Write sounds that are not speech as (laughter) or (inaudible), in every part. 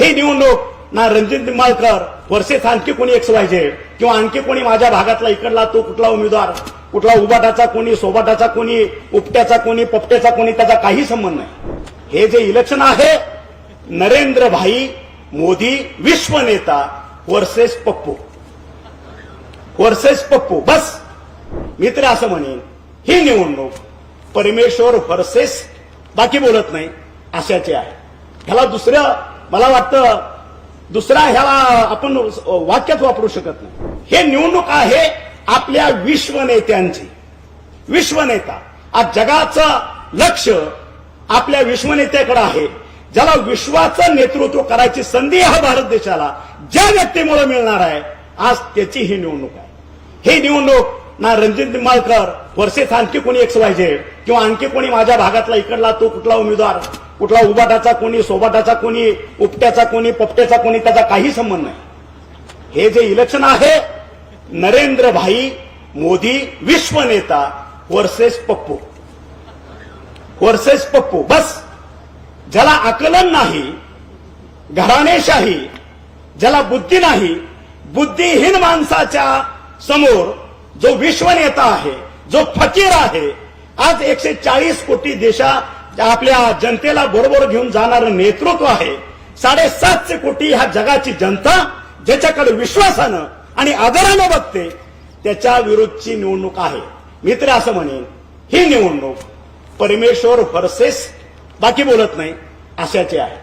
हे निवडणूक ना रणजित निंबाळकर वर्सेस आणखी कोणी एक्स वायझे किंवा आणखी कोणी माझ्या भागातला इकडला तो कुठला उमेदवार? कुठला उबाटाचा कोणी सोबाटाचा कोणी उपट्याचा कोणी पपट्याचा कोणी त्याचा काही संबंध नाही. हे जे इलेक्शन आहे नरेंद्र भाई मोदी विश्व नेता वर्सेस पप्पू. वर्सेस पप्पू. बस. मी तरी असं म्हणेन ही निवडणूक परमेश्वर व्हर्सेस बाकी बोलत नाही अशाचे आहे. ह्याला दुसरं मला वाटतं दुसरा ह्याला आपण वाक्यात वापरू शकत नाही. हे निवडणूक आहे आपल्या विश्वनेत्यांची. विश्वनेता. आज जगाचं लक्ष आपल्या विश्वनेत्याकडे आहे. ज्याला विश्वाचं नेतृत्व करायची संधी हा भारत देशाला ज्या व्यक्तीमुळे मिळणार आहे आज त्याची ही निवडणूक आहे. ही निवडणूक ना रणजित निंबाळकर वर्षेच आणखी कोणी एक्स पाहिजे किंवा आणखी कोणी माझ्या भागातला इकडला तो कुठला उमेदवार? कुठला उबाटाचा कोणी सोबाटाचा कोणी उपट्याचा कोणी पपट्याचा कोणी त्याचा काही संबंध नाही. हे जे इलेक्शन आहे नरेंद्र भाई मोदी विश्व नेता वर्सेस पप्पू. वर्सेस पप्पू. बस. ज्याला आकलन नाही घराणेशाही ज्याला बुद्धी नाही बुद्धिहीन माणसाच्या समोर जो विश्वनेता आहे जो फकीर आहे आज एकशे चाळीस कोटी देशा आपल्या जनतेला बरोबर घेऊन जाणारं नेतृत्व आहे. साडेसातशे कोटी ह्या जगाची जनता ज्याच्याकडे विश्वासानं आणि आदरानं बघते त्याच्या विरुद्धची निवडणूक आहे. मी तरी असं म्हणेन ही निवडणूक परमेश्वर व्हर्सेस बाकी बोलत नाही अशाचे आहे.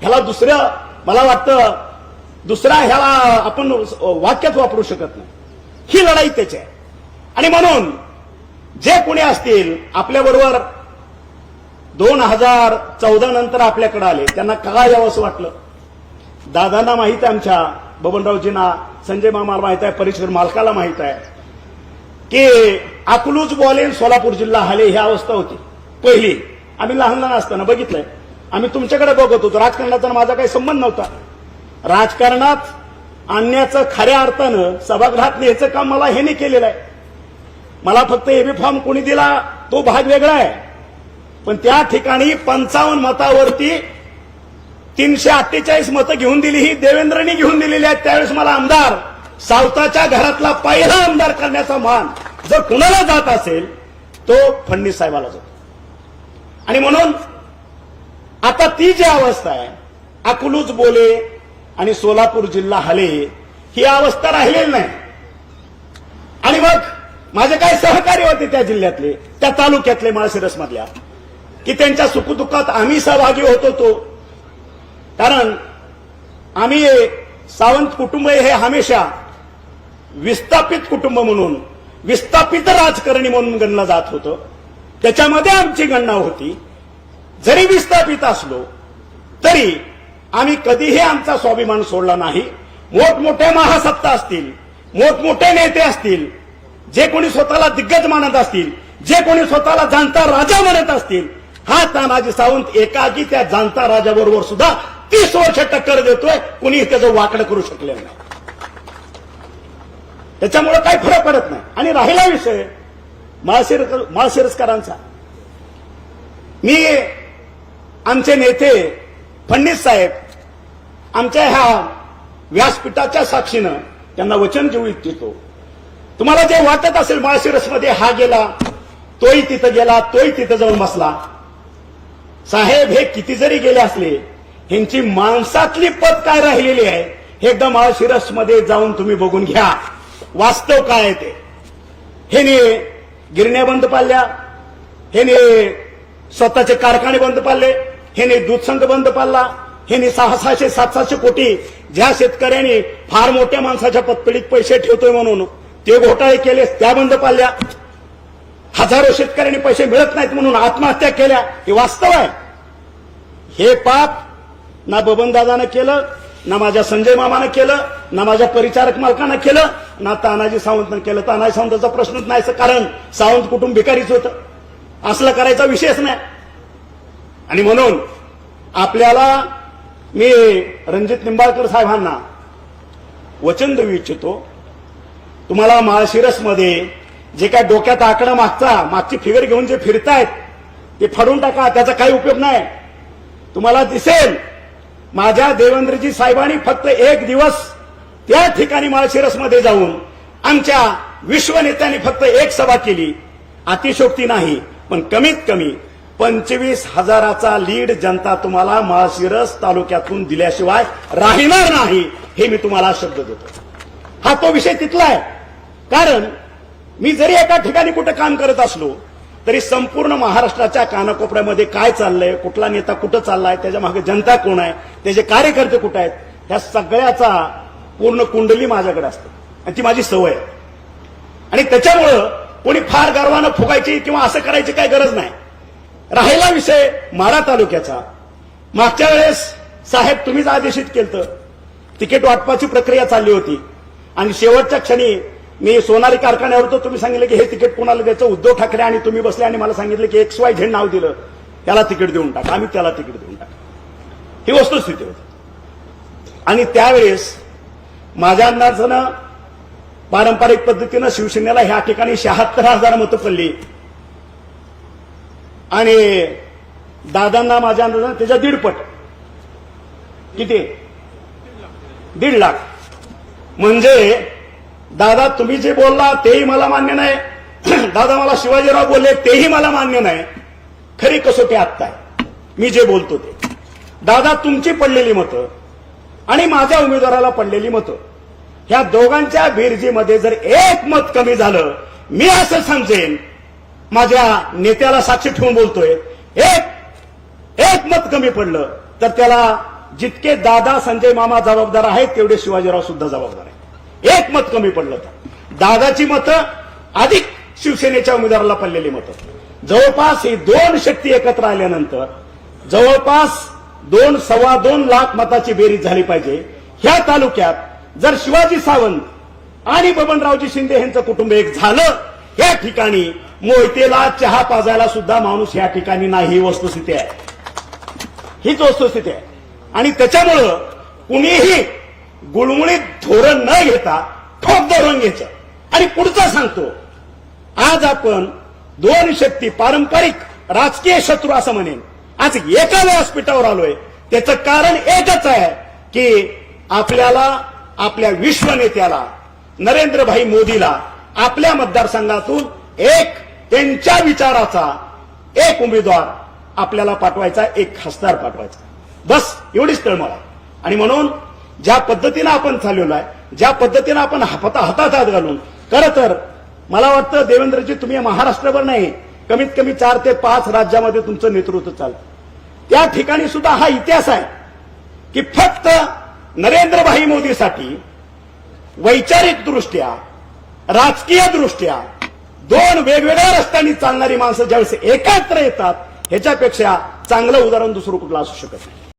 ह्याला दुसरं मला वाटतं दुसरा ह्याला आपण वाक्यात वापरू शकत नाही. ही लढाई त्याची आहे. आणि म्हणून जे कोणी असतील आपल्याबरोबर दोन हजार चौदा नंतर आपल्याकडे आले त्यांना का यावं असं वाटलं? दादांना माहीत आहे आमच्या बबनरावजींना संजय मामाला माहीत आहे परिसर मालकाला माहीत आहे की अकलूज बॉलेन सोलापूर जिल्हा हाले ही अवस्था होती. पहिली. आम्ही लहान लहान असताना बघितलंय. आम्ही तुमच्याकडे बघत होतो. राजकारणाचा माझा काही संबंध नव्हता. राजकारणात आणण्याचं खऱ्या अर्थानं सभागृहात न्यायचं काम मला ह्याने केलेलं आहे. मला फक्त एबी फॉर्म कोणी दिला तो भाग वेगळा आहे. पण त्या ठिकाणी पंचावन्न मतावरती तीनशे अठ्ठेचाळीस मतं घेऊन दिली ही देवेंद्रनी घेऊन दिलेली आहेत. त्यावेळेस मला आमदार सावताच्या घरातला पहिला आमदार करण्याचा मान जर कुणाला जात असेल तो फडणवीस साहेबाला जातो. आणि म्हणून आता ती जी अवस्था आहे अकलूज बोले आणि सोलापूर जिल्हा हले ही अवस्था राहिलेली नाही. आणि मग माझे काय सहकारी होते त्या जिल्ह्यातले त्या तालुक्यातले माळशिरस मधल्या की त्यांच्या सुखदुःखात आम्ही सहभागी होत होतो. कारण आम्ही सावंत कुटुंब हे हमेशा विस्थापित कुटुंब म्हणून विस्थापित राजकारणी म्हणून गणलं जात होतं. त्याच्यामध्ये आमची गणना होती. जरी विस्थापित असलो तरी आम्ही कधीही आमचा स्वाभिमान सोडला नाही. मोठमोठ्या महासत्ता असतील मोठमोठे नेते असतील जे कोणी स्वतःला दिग्गज मानत असतील जे कोणी स्वतःला जाणता राजा म्हणत असतील हा तानाजी सावंत एकाकी त्या जाणता राजाबरोबर सुद्धा तीस वर्ष टक्कर देतोय कुणी त्याचं वाकडं करू शकले नाही. त्याच्यामुळे काही फरक पडत नाही. आणि राहिला विषय माळशिर माळशिरसकरांचा. मी आमचे नेते फडणीस साहेब आमच्या ह्या व्यासपीठाच्या साक्षीनं त्यांना वचन देऊ इच्छितो. तुम्हाला जे वाटत असेल माळशिरसमध्ये हा गेला तोही तिथं गेला तोही तिथं जाऊन बसला. साहेब हे किती जरी गेले असले ह्यांची माणसातली पद काय राहिलेली आहे हे एकदा माळशिरसमध्ये जाऊन तुम्ही बघून घ्या. वास्तव काय आहे ते? हेने गिरण्या बंद पाडल्या हेने स्वतःचे कारखाने बंद पाडले हेने दूध संघ बंद पाडला हेने सहा सहाशे सात सातशे कोटी ज्या शेतकऱ्यांनी फार मोठ्या माणसाच्या पतपेढीत पैसे ठेवतोय म्हणून ते घोटाळे केले त्या बंद पाडल्या. हजारो शेतकऱ्यांनी पैसे मिळत नाहीत म्हणून आत्महत्या केल्या. हे वास्तव आहे. हे पाप ना बबनदादानं केलं ना माझ्या संजय मामानं केलं ना माझ्या परिचारक मालकानं केलं ना तानाजी सावंतनं केलं. तानाजी सावंताचा प्रश्नच नाही कारण सावंत कुटुंब भिकारीच होतं. असलं करायचा विषयच नाही. आणि म्हणून आपल्याला मी रणजित निंबाळकर साहेबांना वचन देऊ इच्छितो. तुम्हाला माळशिरसमध्ये जे काय डोक्यात आकडं मागचा मागची फिगर घेऊन जे फिरतायत ते फाडून टाका त्याचा काही उपयोग नाही. तुम्हाला दिसेल माझ्या देवेंद्रजी साहेबांनी फक्त एक दिवस त्या ठिकाणी माळशिरसमध्ये जाऊन आमच्या विश्वनेत्यांनी फक्त एक सभा केली. अतिशोक्ती नाही पण कमीत कमी पंचवीस हजाराचा लीड जनता तुम्हाला माळशिरस तालुक्यातून दिल्याशिवाय राहणार नाही हे मी तुम्हाला शब्द देतो. हा तो विषय तिथला आहे. कारण मी जरी एका ठिकाणी कुठं काम करत असलो तरी संपूर्ण महाराष्ट्राच्या कानाकोपऱ्यामध्ये काय चाललंय कुठला नेता कुठं चाललाय त्याच्यामागे जनता कोण आहे त्याचे कार्यकर्ते कुठं आहेत ह्या सगळ्याचा पूर्ण कुंडली माझ्याकडे असते. आणि ती माझी सवय आहे. आणि त्याच्यामुळं कोणी फार गर्वानं फुगायची किंवा असं करायची काही गरज नाही. राहिला विषय माडा तालुक्याचा. मागच्या वेळेस साहेब तुम्हीच आदेशित केलं तिकीट वाटपाची प्रक्रिया चालली होती. आणि शेवटच्या क्षणी मी सोनारी कारखान्यावर होतो तुम्ही सांगितलं की हे तिकीट कोणाला द्यायचं? उद्धव ठाकरे आणि तुम्ही बसले आणि मला सांगितलं की एक्स वाय झेड नाव दिलं. त्याला तिकीट देऊन टाका. आम्ही त्याला तिकीट देऊन टाका. ही वस्तुस्थिती होती. आणि त्यावेळेस माझ्या अंदाजानं पारंपरिक पद्धतीनं शिवसेनेला ह्या ठिकाणी शहात्तर हजार मतं पडली. आणि दादांना माझ्या अंदाजानं त्याच्या दीडपट किती? दीड लाख. म्हणजे दादा तुम्ही जे बोलला तेही मला मान्य नाही. (clears throat) दादा मला शिवाजीराव बोलले तेही मला मान्य नाही. खरी कसोटी आत्ता आहे. मी जे बोलतो ते. दादा तुमची पडलेली मतं आणि माझ्या उमेदवाराला पडलेली मतं ह्या दोघांच्या बेरजीमध्ये जर एक मत कमी झालं मी असं समजेन माझ्या नेत्याला साक्षी ठेवून बोलतोय एक एक मत कमी पडलं तर त्याला जितके दादा संजय मामा जबाबदार आहेत तेवढे शिवाजीराव सुद्धा जबाबदार आहेत. एक मत कमी पडलं होतं दादाची मतं अधिक शिवसेनेच्या उमेदवाराला पडलेली मतं. जवळपास ही दोन शक्ती एकत्र आल्यानंतर जवळपास दोन सव्वा दोन लाख मताची बेरीज झाली पाहिजे. ह्या तालुक्यात जर शिवाजी सावंत आणि बबनरावजी शिंदे यांचं कुटुंब एक झालं या ठिकाणी मोहितेला चहा पाजायला सुद्धा माणूस या ठिकाणी नाही ही वस्तुस्थिती आहे. हीच वस्तुस्थिती आहे. आणि त्याच्यामुळं कुणीही गुळमुळीत धोरण न घेता ठोक धोरण घ्यायचं. आणि पुढचा सांगतो आज आपण दोन शक्ती पारंपरिक राजकीय शत्रू असं म्हणेन. आज एका व्यासपीठावर आलोय. त्याचं कारण एकच आहे की आपल्याला आपल्या विश्वनेत्याला नरेंद्रभाई मोदीला आपल्या मतदारसंघातून एक त्यांच्या विचाराचा एक उमेदवार आपल्याला पाठवायचा एक खासदार पाठवायचा. बस एवढीच तळमळ आहे. आणि म्हणून ज्या पद्धतीनं आपण चाललेलो आहे ज्या पद्धतीनं आपण हाता हातात हात घालून खरं तर मला वाटतं देवेंद्रजी तुम्ही महाराष्ट्रभर नाही कमीत कमी चार ते पाच राज्यामध्ये तुमचं नेतृत्व चालतं. त्या ठिकाणी सुद्धा हा इतिहास आहे की फक्त नरेंद्रभाई मोदीसाठी वैचारिक दृष्ट्या राजकीय दृष्ट्या दोन वेगवेगळ्या रस्त्यांनी चालणारी माणसं ज्यावेळेस एकत्र येतात ह्याच्यापेक्षा चांगलं उदाहरण दुसरं कुठलं असू शकत नाही.